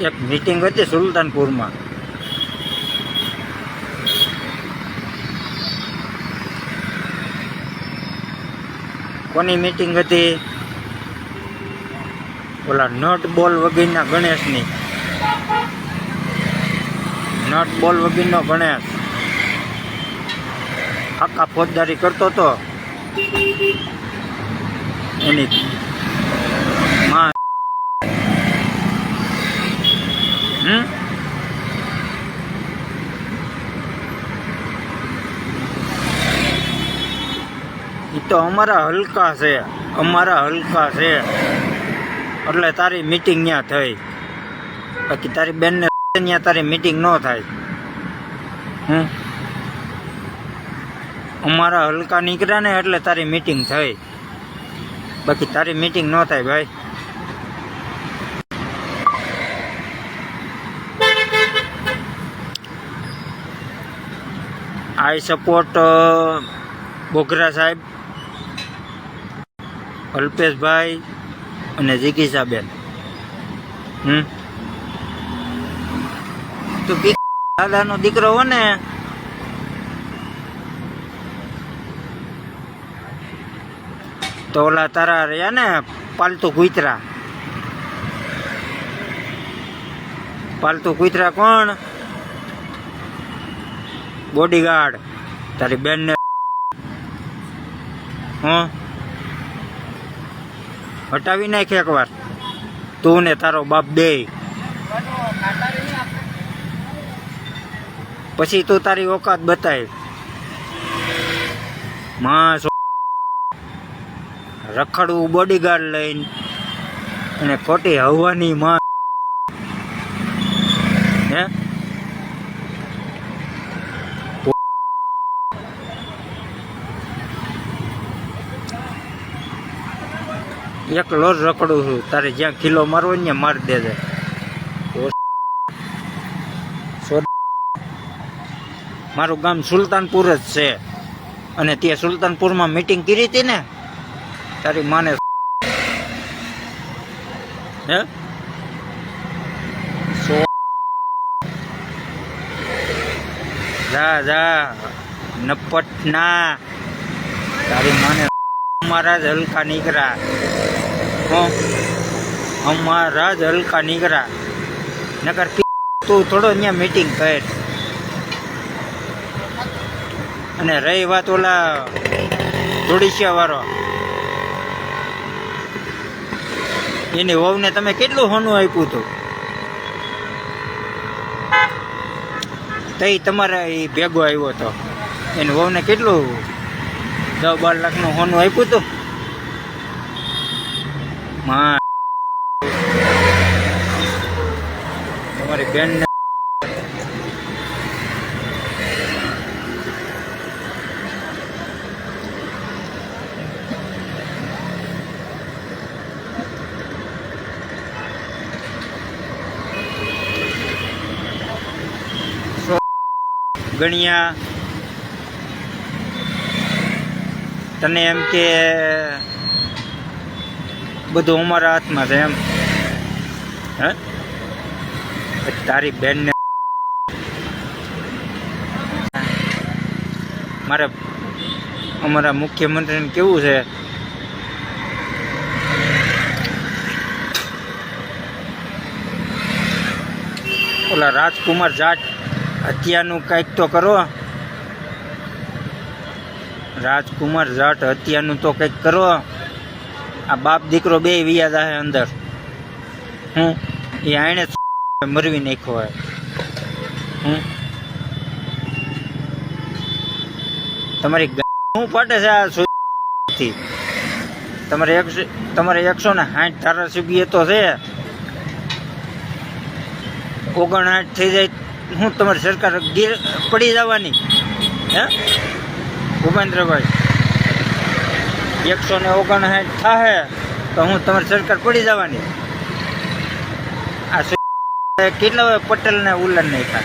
એક મિટિંગ હતી સુલતાનપુરમાં. કોની મિટિંગ હતી? ઓલા નટ બોલ વગેરેના ગણેશની. નટ બોલ વગેરેનો ગણેશ. આખા ફોજદારી કરતો હતો. એની માં હમ એ તો અમારા હલકા છે. અમારા હલકા છે. એટલે તારી મિટિંગ ત્યાં થઈ. બાકી તારી બેનને ત્યાં તારી મિટિંગ ન થાય. હમ? અમારા હલકા નીકળ્યા ને એટલે તારી મિટિંગ થઈ. બાકી તારી મિટિંગ ન થાય ભાઈ. આઈ સપોર્ટ બોગરા સાહેબ, અલ્પેશભાઈ અને જીગીસાબેન. હમ? તો દાદાનો દીકરો હો ને, તો ઓલા તારા રહ્યા ને પાલતુ કુતરા. પાલતુ કુતરા કોણ? બોડીગાર્ડ. તારી બેનને હં? હટાવી નાખ એકવાર. તું ને તારો બાપ બે. પછી તું તારી ઓકાત બતાવી માં રખડવું બોડીગાર્ડ લઈને અને ખોટી હવાની માં. હે? એકલો જ રખડું છું. તારે જ્યાં કિલો મારવો ને મારી દેજે. મારું ગામ સુલતાનપુર જ છે. અને ત્યાં સુલતાનપુરમાં મિટિંગ કરી હતી ને, તારી માને હે? જા જા. નપટ ના તારી માને મારા જ હલકા નીકળ્યા. અમારા જ હલકા નીકળ્યા. નગર તું થોડો અહીંયા મીટિંગ કર. અને રહી વાત ઓલા જોડીશિયા વાળો એની વહુને તમે કેટલું હોનું આપ્યું હતું? તઈ તમારે એ ભેગો આવ્યો હતો એની વહુને કેટલું દસ બાર લાખનું હોનું આપ્યું હતું? માં. તમારી બેનને ગણ્યા. તને એમ કે બધું અમારા હાથમાં છે એમ. હે? તારી બેનને મારે અમારા મુખ્યમંત્રીને કેવું છે? ઓલા રાજકુમાર જાટ હત્યાનું કંઈક તો કરો. રાજકુમાર જાટ હત્યાનું તો કંઈક કરો. આ બાપ દીકરો બે વિયા જાહે અંદર. હું? એ આણે મરવી નાખ્યો હોય. હું? તમારી શું પાટે છે આ થી? તમારે એકસો તમારે એકસો ને સાઠ ધારાસભ્ય તો છે. ઓગણસાઠ થઈ જાય હું તમારી સરકાર પડી જવાની. હે? ભૂપેન્દ્રભાઈ. એકસો ને ઓગણસાઠ થશે તો હું તમારી સરકાર પડી જવાની. આ કેટલા પટેલ પટેલને ઉલન થાય.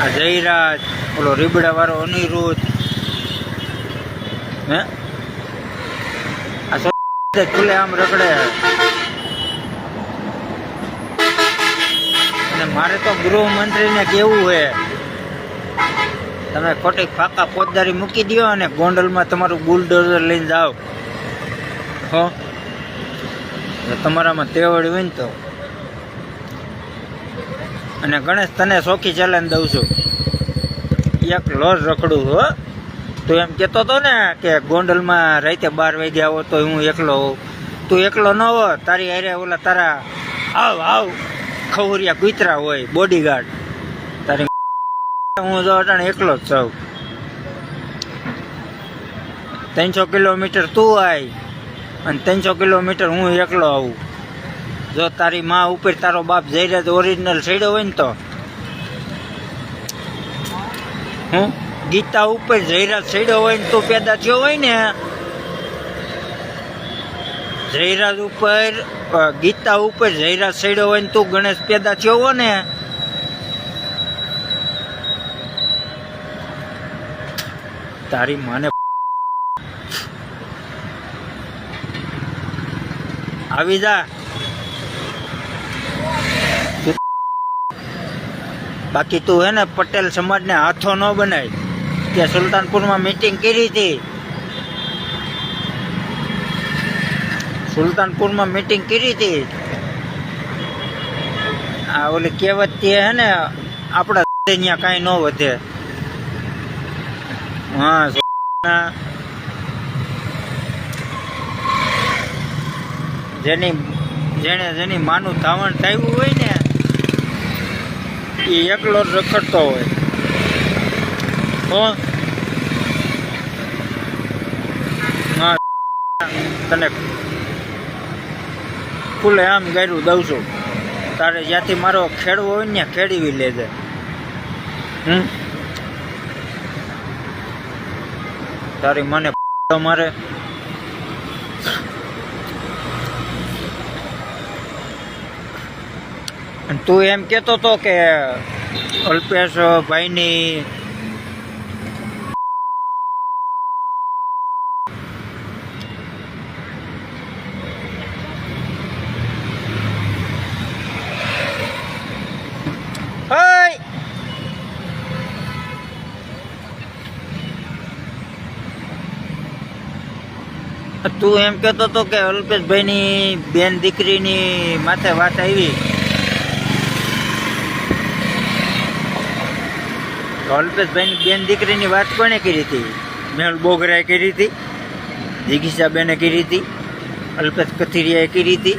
આ જયરાજ, ઓલો રીબડા વાળો અનિરુદ્ધ. હે? આ ખુલ્લે આમ રગડે. અને મારે તો ગૃહમંત્રીને કેવું છે તમે ખોટી ફાકા ફોજદારી મૂકી દો અને ગોંડલમાં તમારું બુલડોઝર લઈને જાઓ. હો? તમારામાં તેવડ હોય ને તો. અને ગણેશ તને શોખી ચેલેન્જ દઉં છું. એક લોજ રખડું, હો. તો એમ કહેતો હતો ને કે ગોંડલમાં રાતે બાર વાગ્યા આવો તો હું એકલો હોઉં. તું એકલો ન હો, તારી અરે ઓલા તારા આવ આવ. ખવરિયા કૂતરા હોય બોડીગાર્ડ હું તો અટાણે એકલો જ છું. ત્રણસો કિલોમીટર તું આય અને ત્રણસો કિલોમીટર હું એકલો આવું. જો તારી માં ઉપર તારો બાપ જયરાજ ઓરિજિનલ છેડ્યો હોય ને તો. હું? ગીતા ઉપર જયરાજ છેડ્યો હોય ને તું પેદા થયો હોય ને? જયરાજ ઉપર ગીતા ઉપર જયરાજ છેડ્યો હોય ને તું ગણેશ પેદા થયો હોય ને? તારી માને આવી જા. બાકી તું હે ને પટેલ સમાજને હાથો ન બનાય. ત્યાં સુલતાનપુરમાં મીટિંગ કરી હતી. સુલતાનપુરમાં મીટિંગ કરી હતી. આ ઓલી કહેવત હે ને, આપણા ત્યાં કાંઈ ન વધે. હા જેની જેને જેની માનું ધાવણ થયું હોય ને એ એકલો રખડતો હોય. તો હા, તને ખુલ્લે આમ ગાયરું દઉં છું. તારે જ્યાંથી મારો ખેડવો હોય ને ખેડવી લેજે. હમ? તારી મને મારે તું એમ કહેતો તો કે અલ્પેશ તું એમ કહેતો હતો કે અલ્પેશભાઈની બેન દીકરીની માથે વાત આવી. અલ્પેશભાઈની બેન દીકરીની વાત કોને કરી હતી? મેહુલ બોગરાએ કરી હતી જિગીષા બેને કરી હતી, અલ્પેશ કથિરિયાએ કરી હતી.